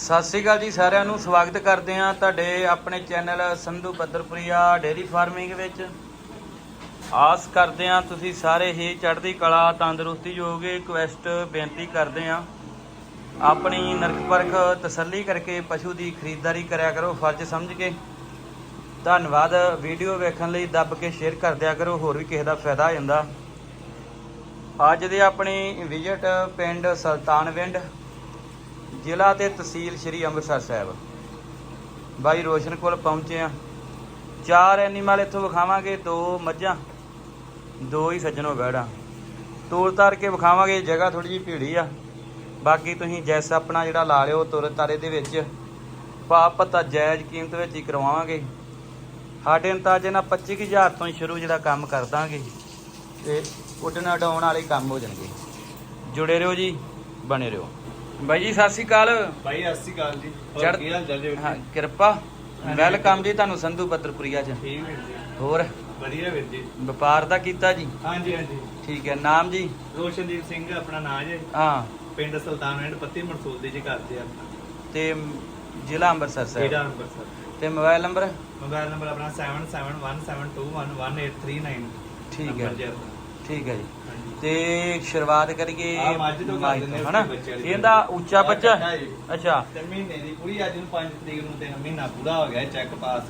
ਸਤਿ ਸ੍ਰੀ ਅਕਾਲ ਜੀ ਸਾਰਿਆਂ ਨੂੰ, ਸਵਾਗਤ ਕਰਦੇ ਹਾਂ ਤੁਹਾਡੇ ਆਪਣੇ channel Sandhu Badarpuria dairy farming ਵਿੱਚ। ਆਸ ਕਰਦੇ ਹਾਂ ਤੁਸੀਂ ਸਾਰੇ ਹੀ ਚੜ੍ਹਦੀ ਕਲਾ, ਤੰਦਰੁਸਤੀ ਹੋਗੇ ਕੁਐਸਟ ਬੇਨਤੀ ਕਰਦੇ ਹਾਂ। ਆਪਣੀ ਨਰਕ ਪਰਖ ਤਸੱਲੀ ਕਰਕੇ ਪਸ਼ੂ ਦੀ ਖਰੀਦਦਾਰੀ ਕਰਿਆ ਕਰੋ, ਫਰਜ਼ ਸਮਝ ਕੇ। ਧੰਨਵਾਦ, ਵੀਡੀਓ ਵੇਖਣ ਲਈ ਦੱਬ ਕੇ ਸ਼ੇਅਰ ਕਰ ਦਿਆ ਕਰੋ, ਹੋਰ ਵੀ ਕਿਸੇ ਦਾ ਫਾਇਦਾ ਹੋ ਜਾਂਦਾ। ਅੱਜ ਦੇ ਆਪਣੀ ਵਿਜ਼ਿਟ ਪਿੰਡ ਸੁਲਤਾਨਵਿੰਡ ਜ਼ਿਲ੍ਹਾ ਤੇ ਤਹਿਸੀਲ ਸ਼੍ਰੀ ਅੰਮ੍ਰਿਤਸਰ ਸਾਹਿਬ। ਬਾਈ ਰੋਸ਼ਨ ਕੋਲ ਪਹੁੰਚੇ ਆ ਚਾਰ ਐਨੀਮਲ ਇੱਥੋਂ ਵਿਖਾਵਾਂਗੇ, ਦੋ ਮੱਝਾਂ, ਦੋ ਹੀ ਸੱਜਣੋ ਬੈੜਾ ਤੋਰ ਤਾਰ ਕੇ ਵਿਖਾਵਾਂਗੇ, ਜਗ੍ਹਾ ਥੋੜੀ ਜਿਹੀ ਭੀੜੀ ਆ। ਬਾਕੀ ਤੁਸੀਂ ਜੈਸ ਆਪਣਾ ਜਿਹੜਾ ਲਾ ਲਿਓ, ਤੁਰ ਤਾਰੇ ਦੇ ਵਿੱਚ। ਭਾਅ ਪਤਾ ਜਾਇਜ਼ ਕੀਮਤ ਵਿੱਚ ਹੀ ਕਰਵਾਵਾਂਗੇ। ਸਾਡੇ ਅੰਤਾਜੇ ਨਾਲ 25000 ਤੋਂ ਹੀ ਸ਼ੁਰੂ ਜਿਹੜਾ ਕੰਮ ਕਰ ਦਾਂਗੇ। ਤੇ ਉੱਡਣਾ ਉਡਾਉਣ ਵਾਲੇ ਕੰਮ ਹੋ ਜਾਣਗੇ। ਜੁੜੇ ਰਹੋ ਜੀ, ਬਣੇ ਰਹੋ। ਬਾਈ ਜੀ ਸਤਿ ਸ਼੍ਰੀ ਅਕਾਲ। ਭਾਈ ਸਤਿ ਸ਼੍ਰੀ ਅਕਾਲ ਜੀ। ਹੋਰ ਚੜ੍ਹ- ਕੀ ਹਾਲ ਚਾਲ ਜੀ ਹਾਂ ਕਿਰਪਾ। ਵੈਲਕਮ ਜੀ ਤੁਹਾਨੂੰ ਸੰਧੂ ਬੱਦਰਪੁਰੀਆ ਚ। ਠੀਕ ਵੀਰ ਜੀ। ਹੋਰ? ਵਧੀਆ ਵੀਰ ਜੀ। ਵਪਾਰ ਦਾ ਕੀਤਾ ਜੀ? ਹਾਂਜੀ ਹਾਂਜੀ। ਠੀਕ ਹੈ ਨਾਮ ਜੀ? ਰੋਸ਼ਨਦੀਪ ਸਿੰਘ ਆਪਣਾ ਨਾਂ ਜੇ। ਹਾਂ। ਪਿੰਡ ਸੁਲਤਾਨਵਿੰਡ ਪੱਤੀ ਮਨਸੂਰ ਦੀ ਜੀ ਕਰਦੇ ਆ। ਤੇ ਜ਼ਿਲ੍ਹਾ ਅੰਮ੍ਰਿਤਸਰ ਸਾਹਿਬ ਨੰਬਰ ਸਰ ਤੇ ਮੋਬਾਈਲ ਨੰਬਰ? ਮੋਬਾਈਲ ਨੰਬਰ ਆਪਣਾ 7717211839 ਠੀਕ ਹੈ। ਨੰਬਰ ਜੀ ਆਪਣਾ। ਠੀਕ ਹੈ ਜੀ। ਤੇ ਸ਼ੁਰੂਆਤ ਕਰੀਏ ਆਹ ਮੱਝ ਤੋਂ ਕਰ ਦਿੰਦੇ ਹਨਾ? ਬੱਚੇ ਵਾਲੀ। ਇਹਦਾ ਉੱਚਾ ਬੱਚਾ। ਕੱਟਾ ਜੀ। ਅੱਛਾ। ਤੇ ਮਹੀਨੇ ਦੀ ਪੂਰੀ ਅੱਜ ਨੂੰ 5 ਤਰੀਕ ਨੂੰ ਤੇ ਮਹੀਨਾ ਪੂਰਾ ਹੋ ਗਿਆ ਚੈੱਕ ਪਾਸ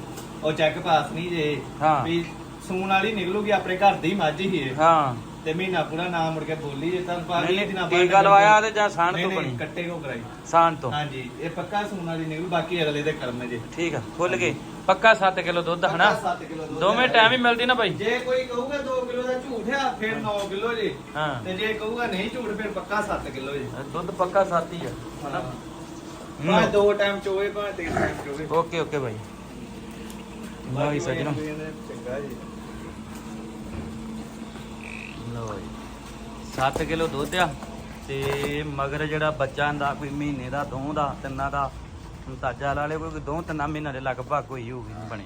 ਉਹ ਚੈੱਕ ਪਾਸ ਨਹੀਂ ਜੇ ਹਾਂ। ਵੀ ਸੂਣ ਵਾਲੀ ਨਿਕਲੂਗੀ ਆਪਣੇ ਘਰ ਦੀ ਮੱਝ ਹੀ ਇਹ ਹਾਂ। ਤੇ ਮਹੀਨਾ ਪੂਰਾ ਨਾਮ ਮੁੜ ਕੇ ਬੋਲੀ ਜੇ ਤੁਹਾਨੂੰ ਪਾ ਨਹੀਂ ਨਹੀਂ ਟੀਕਾ ਲਵਾਇਆ ਤੇ ਜਾਂ ਸਾਣ ਨਹੀਂ ਤੋਂ ਨਹੀਂ ਬਣੀ? ਕੱਟੇ ਕੋ ਕਰਾਈ। ਸਾਣ ਤੋਂ? ਹਾਂਜੀ ਇਹ ਪੱਕਾ ਸੂਣ ਵਾਲੀ ਨਿਕਲੂ ਬਾਕੀ ਅਗਲੇ ਦੇ ਕਰਮ ਜੇ। ਠੀਕ ਆ ਖੁੱਲ ਗਏ। ਪੱਕਾ 7 ਕਿਲੋ ਦੁੱਧ ਹਨਾ? ਪੱਕਾ ਸੱਤ ਕਿੱਲੋ ਦੁੱਧ ਦੋਵੇਂ ਹੈ। ਟਾਈਮ ਹੀ ਮਿਲਦੀ ਨਾ ਬਾਈ। ਜੇ ਕੋਈ ਕਹੂਗਾ 2 ਕਿਲੋ ਦਾ ਝੂਠ ਆ ਫਿਰ 9 ਕਿਲੋ ਜੇ। ਹਾਂ। ਤੇ ਜੇ ਕਹੂਗਾ ਨਹੀਂ ਝੂਠ ਫਿਰ ਪੱਕਾ 7 ਕਿਲੋ ਜੇ। ਦੁੱਧ ਪੱਕਾ 7 ਹੀ ਆ ਹਨਾ? ਭਾਵੇਂ ਦੋ ਟਾਈਮ ਚੋਵੇ ਭਾਵੇਂ ਤਿੰਨ ਟਾਈਮ ਚੋਵੇ। Okay okay bye. ਲਓ ਜੀ ਸੱਜਣੋ। ਚੰਗਾ ਜੀ। ਜੀ। 7 ਕਿਲੋ ਦੁੱਧ ਆ ਤੇ ਮਗਰ ਜਿਹੜਾ ਬੱਚਾ ਦਾ ਕੋਈ ਮਹੀਨੇ ਦਾ ਦੋ ਦਾ ਤਿੰਨਾਂ ਦਾ ਅੰਦਾਜ਼ਾ ਲਾ ਲਿਓ ਕੋਈ ਦੋ ਤਿੰਨਾਂ ਮਹੀਨਿਆਂ ਦੇ ਲਗਭਗ ਕੋਈ ਹੋਊਗੀ ਬਣੇ।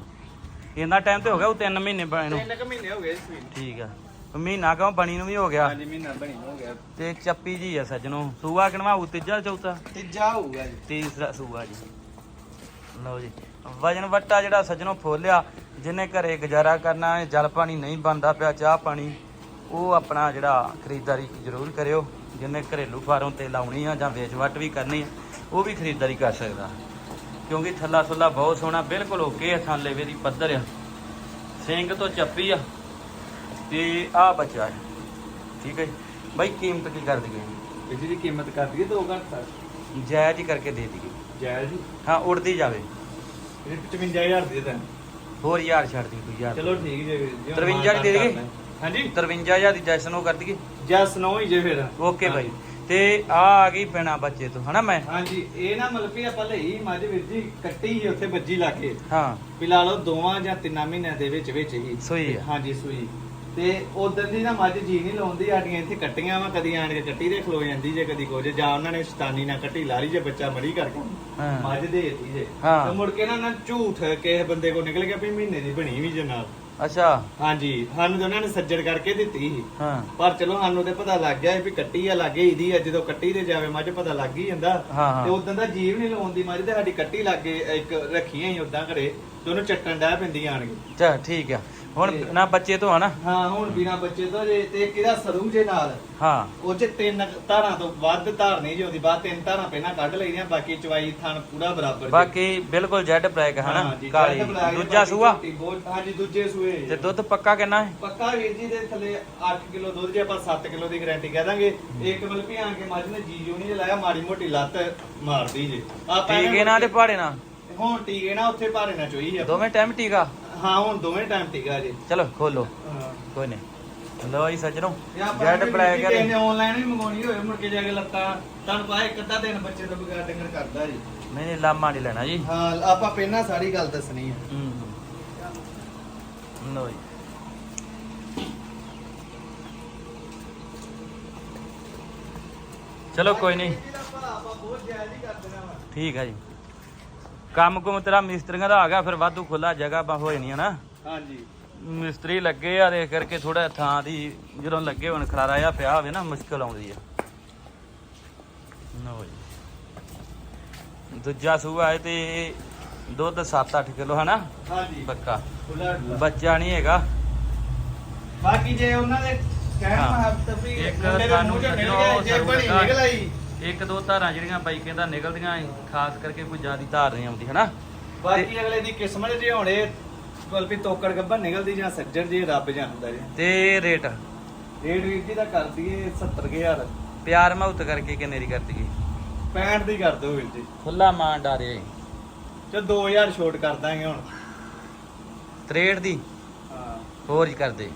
ਇੰਨਾ ਟਾਈਮ ਤੇ ਹੋ ਗਿਆ ਉਹ 3 ਮਹੀਨੇ ਬਣੇ ਨੂੰ? ਤਿੰਨ ਕੁ ਮਹੀਨੇ ਹੋ ਗਏ ਸੀ ਠੀਕ ਆ। ਮਹੀਨਾ ਕਿਉਂ ਬਣੀ ਨੂੰ ਵੀ ਹੋ ਗਿਆ? ਹਾਂਜੀ ਮਹੀਨਾ ਬਣੀ ਹੋ ਗਿਆ। ਤੇ ਚੱਪੀ ਜੀ ਆ ਸੱਜਣੋ। ਸੂਆ ਕਿਨਵਾ ਤੀਜਾ ਚੌਥਾ? ਤੀਜਾ ਹੋਊਗਾ ਜੀ। ਤੀਸਰਾ ਸੂਆ ਜੀ। ਲਓ ਜੀ। ਵਜਨ ਵੱਟਾ ਜਿਹੜਾ ਸੱਜਣੋ ਫੋਲਿਆ ਜਿਹਨੇ ਘਰੇ ਗੁਜ਼ਾਰਾ ਕਰਨਾ ਹੈ ਜਲ ਪਾਣੀ ਨਹੀਂ ਬਣਦਾ ਪਿਆ ਚਾਹ ਪਾਣੀ ਉਹ ਆਪਣਾ ਜਿਹੜਾ ਖਰੀਦਦਾਰੀ ਜ਼ਰੂਰ ਕਰਿਓ ਜਿਹਨੇ ਘਰੇਲੂ ਫਾਰਮ ਤੇ ਲਾਉਣੀ ਆ ਜਾਂ ਵੇਚ ਵੱਟ ਵੀ ਕਰਨੀ ਆ ਉਹ ਵੀ ਖਰੀਦਦਾਰੀ ਕਰ ਸਕਦਾ। ਕਿਉਂਕਿ ਥੱਲਾ ਥੱਲਾ ਬਹੁਤ ਸੋਹਣਾ ਬਿਲਕੁਲ ਓਕੇ ਆ ਥਾਂ ਲੇਵੇ ਦੀ ਪੱਧਰ ਆ। ਸਿੰਘ ਤੋਂ ਚੱਪੀ ਆ ਤੇ ਆ ਬੱਚਾ ਹੈ। ਠੀਕ ਹੈ। ਬਾਈ ਕੀਮਤ ਕੀ ਕਰ ਦਈਏ? ਇਹਦੀ ਕੀਮਤ ਕਰ ਦਈਏ 2 ਘੰਟ ਤੱਕ। ਜਾਇਜ਼ ਹੀ ਕਰਕੇ ਦੇ ਦਈਏ। ਜਾਇਜ਼ ਜੀ ਹਾਂ ਉੜਦੀ ਜਾਵੇ। ਇਹ 55000 ਦੇ ਦਾਂ ਹੋਰ ਯਾਰ ਛੱਡ ਦੀ ਤੂੰ ਯਾਰ ਚਲੋ ਠੀਕ ਜੇ ਵੀਰ ਜੀ ਹੁਣ 53 ਦੀ ਦੇ ਦੇਗੇ? ਹਾਂਜੀ। 53000 ਦੀ ਜੈਸਨ ਕਰ ਦਈਏ। ਜਸ ਨੋ ਹੀ ਜੇ ਫਿਰ। ਓਕੇ ਬਾਈ ਤੇ ਆ ਆ ਗਈ ਪੈਣਾ ਬੱਚੇ ਤੋਂ ਹਨਾ ਮੈਂ? ਹਾਂਜੀ ਇਹ ਨਾ ਮਤਲਬ ਵੀ ਆਪਾਂ ਲਈ ਮੱਝ ਵੀਰ ਜੀ ਕੱਟੀ ਹੀ ਉੱਥੇ ਵੱਜੀ ਲਾ ਕੇ। ਹਾਂ। ਵੀ ਲਾ ਲਓ ਦੋਵਾਂ ਜਾਂ ਤਿੰਨਾਂ ਮਹੀਨਿਆਂ ਦੇ ਵਿੱਚ ਵਿੱਚ ਹੀ। ਸੂਈ। ਹਾਂਜੀ ਸੂਈ। ਤੇ ਉਦੋਂ ਦੀ ਨਾ ਮੱਝ ਜੀ ਨਹੀਂ ਲਾਉਂਦੀ ਸਾਡੀਆਂ ਇੱਥੇ ਕੱਟੀਆਂ ਵਾ ਕਦੀ ਆਣ ਕੇ ਕੱਟੀ ਦੇ ਖਲੋ ਜਾਂਦੀ ਜੇ ਕਦੀ ਕੁਝ ਜਾਂ ਉਹਨਾਂ ਨੇ ਸ਼ਤਾਨੀ ਨਾਲ ਕੱਟੀ ਲਾਰੀ ਜੇ ਬੱਚਾ ਮਰੀ ਕਰਕੇ। ਮੱਝ ਦੇ ਦਿੱਤੀ ਜੇ। ਤੇ ਮੁੜ ਕੇ ਨਾ ਨਾ ਝੂਠ ਕਿਸੇ ਬੰਦੇ ਕੋ ਨਿਕਲ ਗਿਆ ਵੀ ਮਹੀਨੇ ਦੀ ਬਣੀ ਵੀ ਜੇ ਨਾਲ। ਅੱਛਾ। ਹਾਂਜੀ ਸਾਨੂੰ ਤਾਂ ਉਹਨਾਂ ਨੇ ਸੱਜਣ ਕਰਕੇ ਦਿੱਤੀ ਸੀ। ਹਾਂ। ਪਰ ਚਲੋ ਸਾਨੂੰ ਤੇ ਪਤਾ ਲੱਗ ਗਿਆ ਵੀ ਕੱਟੀ ਆ ਲੱਗੇ ਇਹਦੀ ਆ ਜਦੋਂ ਕੱਟੀ ਦੇ ਜਾਵੇ ਮੱਝ ਪਤਾ ਲੱਗ ਹੀ ਜਾਂਦਾ। ਹਾਂ, ਹਾਂ। ਤੇ ਉਦੋਂ ਦਾ ਜੀਵ ਨਹੀਂ ਲਾਉਂਦੀ ਮੱਝ ਤੇ ਸਾਡੀ ਕੱਟੀ ਲੱਗੇ ਇੱਕ ਰੱਖੀਆਂ ਹੀ ਉਦਾਂ ਘਰੇ ਤੇ ਉਹਨੂੰ ਚੱਟਣ ਡੈ ਪੈਂਦੀ ਆਣਗੇ ਚਾ ਠੀਕ ਆ। ਹੁਣ ਤੇ- ਨਾ ਬੱਚੇ ਤੋਂ ਹਨਾ ਹਾਂ ਹੁਣ ਬਿਨਾ ਬੱਚੇ ਤੋਂ ਜੇ ਤੇ ਕਿਹਦਾ ਸਰੂ ਜੇ ਨਾਲ? ਹਾਂ। ਉਹ ਚ ਤਿੰਨ ਧਾਰਾਂ ਤੋਂ ਵੱਧ ਧਾਰ ਨਹੀਂ ਜਿਉਂਦੀ ਬਾਅਦ ਤਿੰਨ ਧਾਰਾਂ ਪਹਿਲਾਂ ਕੱਢ ਲਈਆਂ ਬਾਕੀ ਚਵਾਈ ਥਣ ਪੂਰਾ ਬਰਾਬਰ ਜੀ। ਬਾਕੀ ਬਿਲਕੁਲ ਜੈਡ ਬਲੈਕ ਹਨਾ? ਜੀ, ਕਾਲੀ। ਜੱਟ ਬਲੈਕ ਦੂਜਾ ਬਾਕੀ ਸੂਆ? ਝੋਟੀ ਬਹੁਤ- ਹਾਂਜੀ ਦੂਜੇ ਸੂਏ ਤੇ ਦੁੱਧ ਪੱਕਾ ਕਿੰਨਾ ਹੈ? ਪੱਕਾ ਵੀਰ ਜੀ ਦੇ ਥੱਲੇ 8 ਕਿਲੋ ਦੁੱਧ ਜੇ ਆਪਾਂ 7 ਕਿਲੋ ਦੀ ਗਾਰੰਟੀ ਕਹਿ ਦਾਂਗੇ। ਇੱਕ ਮਤਲਬ ਆਣ ਕੇ ਮੱਝ ਨੇ ਜੀ ਜੋ ਨਹੀਂ ਲਾਇਆ ਮਾੜੀ ਮੋਟੀ ਲੱਤ ਮਾਰਦੀ ਜੇ। ਆਪਾਂ ਟੀਕੇ ਨਾਲ ਤੇ ਪਹਾੜੇ ਨਾਲ? ਹੁਣ ਟੀਕੇ ਨਾ ਉੱਥੇ ਭਾਰੇ ਨਾ ਚੋਈ ਆ। ਦੋਵੇਂ ਟਾਈਮ ਟੀਕਾ? ਹਾਂ ਹੁਣ ਦੋਵੇਂ ਟਾਈਮ ਟੀਕਾ ਜੇ। ਚਲੋ ਖੋਲੋ। ਹਾਂ। ਕੋਈ ਨਹੀਂ। ਲਓ ਜੀ ਸੱਜਣੋ ਜੈਡ ਬਲੈਕ ਕਿਸੇ ਨੇ ਹੈ ਆਨਲਾਈਨ ਵੀ ਮੰਗਾਉਣੀ ਹੋਵੇ ਮੁੜ ਕੇ ਜਾ ਕੇ ਲੱਤਾਂ ਤੁਹਾਨੂੰ ਪਤਾ ਇੱਕ ਅੱਧਾ ਦਿਨ ਬੱਚੇ ਤੋਂ ਬਗੈਰ ਡੰਗਰ ਕਰਦਾ ਜੀ। ਨਹੀਂ ਨਹੀਂ ਲਾਮਾ ਨਹੀਂ ਲੈਣਾ ਜੀ। ਹਾਂ ਆਪਾਂ ਪਹਿਲਾਂ ਸਾਰੀ ਗੱਲ ਦੱਸਣੀ ਆ। ਹੂੰ ਲਓ ਜੀ। ਚਲੋ ਕੋਈ ਨਹੀਂ। ਹੀ ਠੀਕ ਹੈ ਜੀ। ਕੰਮ ਕੁਮ ਤੇਰਾ ਮਿਸਤਰੀਆਂ ਦਾ ਆ ਗਿਆ ਫਿਰ ਵਾਧੂ ਖੁੱਲਾ ਜਗ੍ਹਾ ਬਾ ਹੋ ਜਾਣੀ ਹੈ ਨਾ ਹਾਂਜੀ। ਮਿਸਤਰੀ ਲੱਗੇ ਆ ਦੇ ਕਰਕੇ ਥੋੜਾ ਥਾਂ ਦੀ ਜਦੋਂ ਲੱਗੇ ਹੁਣ ਖਲਾਰਾ ਆ ਪਿਆ ਹੋਵੇ ਨਾ ਮੁਸ਼ਕਲ ਆਉਂਦੀ ਆ। ਲਓ ਜੀ। ਦੂਜਾ ਸੂਆ ਹੈ ਤੇ ਦੁੱਧ 7-8 ਕਿਲੋ ਹਨਾ? ਹਾਂਜੀ। ਡੁੱਲਾ। ਬੱਚਾ ਨਹੀਂ ਹੈਗਾ। ਬਾਕੀ ਜੇ ਉਹਨਾਂ ਦੇ ਕਹਿਣ। ਮਹੱਤਵ ਵੀ ਇੱਕ ਸਾਨੂੰ ਜਦੋਂ ਗਿਆ ਜੇ ਬਣੀ ਨਿਕਲ ਆਈ। ਇੱਕ ਦੋ ਧਾਰਾਂ ਜਿਹੜੀਆਂ ਬਾਈ ਕਹਿੰਦਾ ਨਿਕਲਦੀਆਂ ਏ, ਖਾਸ ਕਰਕੇ ਕੋਈ ਜ਼ਿਆਦੀ ਧਾਰ ਨਹੀਂ ਆਉਂਦੀ ਹਨਾ? ਬਾਕੀ ਅਗਲੇ ਦੀ ਕਿਸਮਤ ਜੇ ਹੋਣੇ ਗਲਪੀ ਤੋਕੜ ਗੱਬਾ ਨਿਕਲਦੀ ਜਾਂ ਸੱਜਣ ਜੀ ਰੱਬ ਜਾਣਦਾ ਜੀ। ਤੇ ਰੇਟ? ਰੇਟ ਵੀਰ ਜੀ ਦਾ ਕਰ ਦਈਏ 70000 ਪਿਆਰ ਮਹੂਤ ਕਰਕੇ ਕਿੰਨੇ ਦੀ ਕਰਦੀ ਗਈ 65 ਦੀ ਕਰ ਦਿਓ ਵੀਰ ਜੀ। ਖੁੱਲਾ ਮਾਂ ਡਾਰੇ ਚਲ 2000 ਛੋਟ ਕਰ ਦਾਂਗੇ ਹੁਣ। 63 ਦੀ? ਹਾਂ। ਹੋਰ ਹੀ ਕਰਦੇ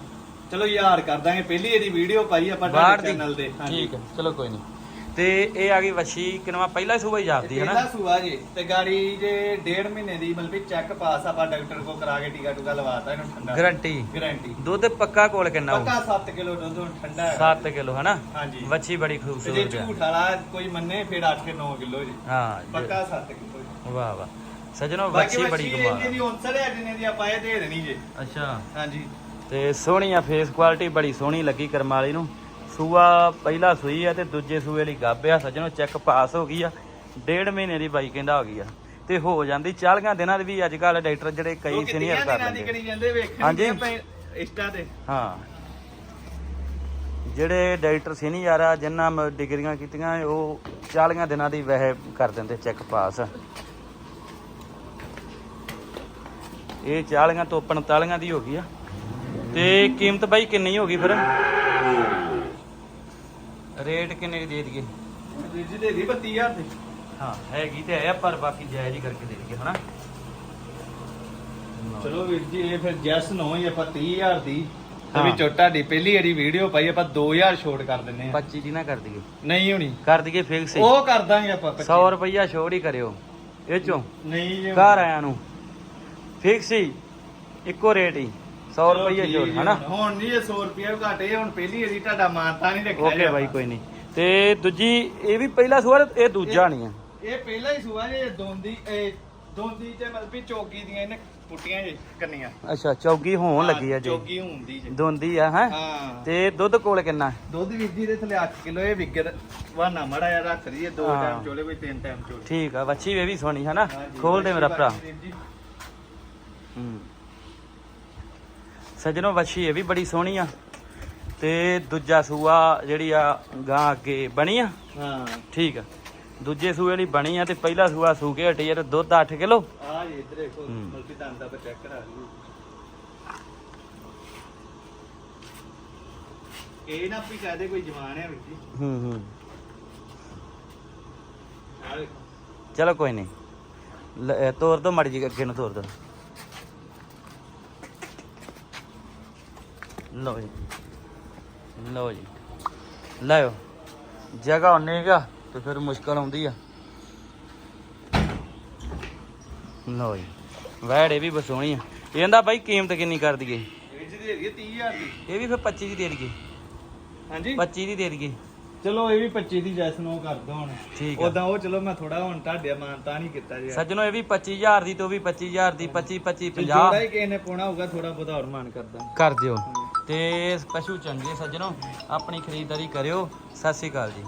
ਚਲੋ ਯਾਰ ਕਰ ਦਾਂਗੇ ਪਹਿਲੀ ਇਹਦੀ ਵੀਡੀਓ ਪਾਈ ਆਪਾਂ ਦੀ? ਚੈਨਲ ਤੇ। ਠੀਕ ਹੈ ਚਲੋ ਕੋਈ ਨਹੀਂ। ਤੇ ਇਹ ਆ ਗਈ ਵੱਛੀ ਕਿਨਵਾ ਪਹਿਲਾ ਸੂਬਾ ਹੀ ਜਾਪਦੀ ਹੈ ਪਹਿਲਾ ਨਾ ਸੂਆ ਜੀ। ਤੇ ਗਾੜੀ ਜੇ ਡੇਢ ਮਹੀਨੇ ਦੀ ਮਤਲਬ ਚੈੱਕ ਪਾਸ ਆਪਾਂ ਡਾਕਟਰ ਕੋ ਕਰਾ ਕੇ ਟੀਕਾ ਟੂਕਾ ਲਵਾਤਾ ਇਹਨੂੰ ਠੰਡਾ। ਗਰੰਟੀ ਗਾਰੰਟੀ ਦੁੱਧ ਪੱਕਾ ਕੋਲ ਕਿੰਨਾ ਹੋਊ? ਪੱਕਾ 7 ਕਿਲੋ ਦੁੱਧ ਹੁਣ ਠੰਡਾ ਹੈ। 7 ਕਿਲੋ ਹਨਾ? ਹਾਂਜੀ। ਵੱਛੀ ਬੜੀ ਜੇ ਖੂਬਸੂਰਤ ਹੈ। ਝੂਠ ਵਾਲਾ ਕੋਈ ਮੰਨੇ ਫਿਰ 8 ਕੇ 9 ਕਿਲੋ ਜੀ। ਹਾਂ ਪੱਕਾ 7 ਕਿਲੋ ਜੀ। ਵਾਹ ਵਾਹ। ਸਜਣੋ ਵੱਛੀ ਬੜੀ ਕਮਾਲ ਇਹਦੀ ਉਨਸਰ ਹੈ। ਜਿੰਨੇ ਦੀ ਆਪਾਂ ਇਹ ਦੇ ਦੇਣੀ ਜੀ। ਅੱਛਾ। ਹਾਂਜੀ। ਤੇ ਸੋਹਣੀ ਆ ਫੇਸ ਕੁਆਲਿਟੀ ਬੜੀ ਸੋਹਣੀ ਲੱਗੀ ਕਰਮ ਵਾਲੀ ਨੂੰ। ਸੂਆ ਪਹਿਲਾ ਸੂਈ ਆ ਤੇ ਦੂਜੇ ਸੂਏ ਲਈ ਗੱਬ ਆ ਸੱਜਣੋ ਚੈੱਕ ਪਾਸ ਹੋ ਗਈ ਆ। ਡੇਢ ਮਹੀਨੇ ਦੀ ਬਾਈ ਕਹਿੰਦਾ ਹੋ ਗਈ ਆ। ਤੇ ਹੋ ਜਾਂਦੀ 40 ਦਿਨਾਂ ਦੀ ਵੀ ਅੱਜ ਕੱਲ ਡਾਕਟਰ ਜਿਹੜੇ ਕਈ ਸੀਨੀਅਰ ਕਰ ਲੈਂਦੇ। ਹਾਂਜੀ। ਇੰਸਟਾ ਤੇ। ਹਾਂ। ਜਿਹੜੇ ਡਾਕਟਰ ਸੀਨੀਅਰ ਆ ਜਿਨ੍ਹਾਂ ਮ- ਡਿਗਰੀਆਂ ਕੀਤੀਆਂ ਉਹ 40 ਦਿਨਾਂ ਦੀ ਵਹਿ ਕਰ ਦਿੰਦੇ ਚੈੱਕ ਪਾਸ ਇਹ 40 ਤੋਂ 45 ਦੀ ਹੋ ਗਈ ਆ। ਤੇ ਕੀਮਤ ਬਾਈ ਕਿੰਨੀ ਹੋ ਗਈ ਫਿਰ? ਰੇਟ ਕਿੰਨੇ ਦੀ ਦੇ ਦਈਏ? ਵੀਰ ਜੀ ਦੇ ਦੀ 32000 ਦੀ। ਹਾਂ ਹੈਗੀ ਤੇ ਹੈ ਪਰ ਬਾਕੀ ਜਾਇਜ਼ ਹੀ ਕਰਕੇ ਦੇ ਦਈਏ ਹਨਾ? ਚਲੋ ਵੀਰ ਜੀ ਇਹ ਫਿਰ ਜੈਸ ਨੋ ਹੀ ਆਪਾਂ 30000 ਦੀ। ਤੇ। ਵੀ ਚੋਟਾ ਦੀ ਪਹਿਲੀ ਵਾਰੀ ਵੀਡੀਓ ਪਾਈ ਆਪਾਂ 2000 ਛੋਟ ਕਰ ਦਿੰਨੇ ਆ 25 ਦੀ ਨਾ ਕਰ ਦਈਏ। ਨਹੀਂ ਹੋਣੀ। ਕਰ ਦਈਏ ਫਿਕਸ ਹੀ ਉਹ ਕਰ ਦਾਂਗੇ ਆਪਾਂ 100 ਰੁਪਈਆ ਛੋੜ ਹੀ ਕਰਿਓ ਇਹ ਚੋਂ। ਨਹੀਂ ਜੀ। ਘਰ ਆਇਆਂ ਨੂੰ। ਫਿਕਸ ਹੀ ਇੱਕੋ ਰੇਟ ਹੀ। 100 ਚਲੋ ਰੁਪਈਆ ਠੀਕ ਜੋੜ ਹਨਾ? ਹੁਣ ਨਹੀਂ ਇਹ 100 ਰੁਪਏ ਘਾਟੇ ਹੁਣ ਪਹਿਲੀ ਵਾਰੀ ਤੁਹਾਡਾ ਮਾਨਤਾ ਨਹੀਂ ਰੱਖਿਆ ਓਕੇ ਬਾਈ ਕੋਈ ਨਹੀਂ। ਤੇ ਦੂਜੀ ਇਹ ਵੀ ਪਹਿਲਾ ਸਵਾਲ ਇਹ ਦੂਜਾ ਨਹੀਂ ਆ? ਇਹ ਪਹਿਲਾ ਹੀ ਸੂਆ ਜੇ ਦੋਂਦੀ ਇਹ ਦੋਂਦੀ ਤੇ ਮਤਲਬ ਵੀ ਚੌਗੀ ਦੀਆਂ ਇਹਨੇ ਪੁੱਟੀਆਂ ਜੇ ਕੰਨੀਆਂ। ਅੱਛਾ ਚੌਗੀ ਹੋਣ ਲੱਗੀ ਆ ਜੀ। ਚੌਗੀ ਹੁੰਦੀ ਜੇ। ਦੋਂਦੀ ਆ ਹੈ? ਹਾਂ। ਤੇ ਦੁੱਧ ਕੋਲ ਕਿੰਨਾ? ਦੁੱਧ ਵੀਰ ਜੀ ਦੇ ਥਲੇ 8 ਕਿਲੋ ਇਹ ਵਿਗਰ ਵਾਨਾ ਮੜਾ ਜਿਹਾ ਰੱਖ ਦੋ ਹਾਂ। ਟਾਈਮ ਚੋਲੇ ਕੋਈ ਤਿੰਨ ਟਾਈਮ ਚੋਲੇ। ਠੀਕ ਆ ਵੱਛੀ ਵੇ ਵੀ ਸੋਹਣੀ ਹਨਾ? ਹਾਂਜੀ, ਖੋਲ ਦੇ ਮੇਰਾ ਭਰਾ। ਹੂੰ। ਸੱਜਣੋ ਵੱਛੀ ਇਹ ਵੀ ਬੜੀ ਸੋਹਣੀ ਆ। ਤੇ ਦੂਜਾ ਸੂਆ ਜਿਹੜੀ ਆ ਗਾਂ ਅੱਗੇ ਬਣੀ ਆ। ਹਾਂ। ਠੀਕ ਆ। ਦੂਜੇ ਸੂਏ ਲਈ ਬਣੀ ਆ ਤੇ ਪਹਿਲਾ ਸੂਆ ਸੂ ਕੇ ਹਟੀ ਤੇ ਦੁੱਧ 8 ਕਿਲੋ। ਆ ਜੀ ਇੱਧਰ ਦੇਖੋ। ਮਲਕੀ ਦੰਦ ਦਾ ਚੈੱਕ ਕਰਾ ਲਈਏ। ਇਹ ਨਾ ਵੀ ਕਹਦੇ ਕੋਈ ਜਵਾਨ ਹੈ ਜੀ। ਹੂੰ ਹੂੰ। ਚਲੋ ਕੋਈ ਨਹੀਂ। ਤੋਰ ਦੋ ਮੜ ਜੀ ਅੱਗੇ ਨੂੰ ਤੋਰ ਦੋ। ਲਓ ਜੀ ਲਓ ਜੀ ਲਾਓ ਜਗ੍ਹਾ ਉਹਨੇਗਾ ਤੇ ਫਿਰ ਮੁਸ਼ਕਲ ਆਉਂਦੀ ਆ। ਲਓ ਜੀ ਵੈੜ ਇਹ ਵੀ ਬਸੋਣੀ ਆ। ਇਹਦਾ ਬਾਈ ਕੀਮਤ ਕਿੰਨੀ ਕਰ ਦਈਏ? ਇਹ ਜੀ ਦੇ ਦਈਏ 30000 ਦੀ। ਇਹ ਵੀ ਫਿਰ 25 ਦੀ ਦੇ ਦਈਏ। ਹਾਂਜੀ। 25 ਦੀ ਦੇ ਦਈਏ। ਚਲੋ ਇਹ ਵੀ 25 ਦੀ ਜੈਸ ਨੂੰ ਕਰ ਦੋ ਹੁਣ। ਠੀਕ ਆ। ਉਦਾਂ ਉਹ ਚਲੋ ਮੈਂ ਥੋੜਾ ਹੁਣ ਤੁਹਾਡੇ ਮਾਨਤਾ ਨਹੀਂ ਕੀਤਾ ਜੀ। ਸੱਜਣੋ ਇਹ ਵੀ 25000 ਦੀ ਤੇ ਵੀ 25000 ਦੀ 25 25 ਤੇ ਜਿਹੜਾ 50 ਹੀ ਕਿਸੇ ਨੇ ਪਾਉਣਾ ਹੋਊਗਾ ਥੋੜਾ ਹੋਰ ਮਾਨ ਕਰਦਾ ਕਰ ਦਿਓ। ਤੇ ਪਸ਼ੂ ਚੰਗੇ ਸੱਜਣੋ ਆਪਣੀ ਖਰੀਦਦਾਰੀ ਕਰਿਓ। ਸਤਿ ਸ਼੍ਰੀ ਅਕਾਲ ਜੀ।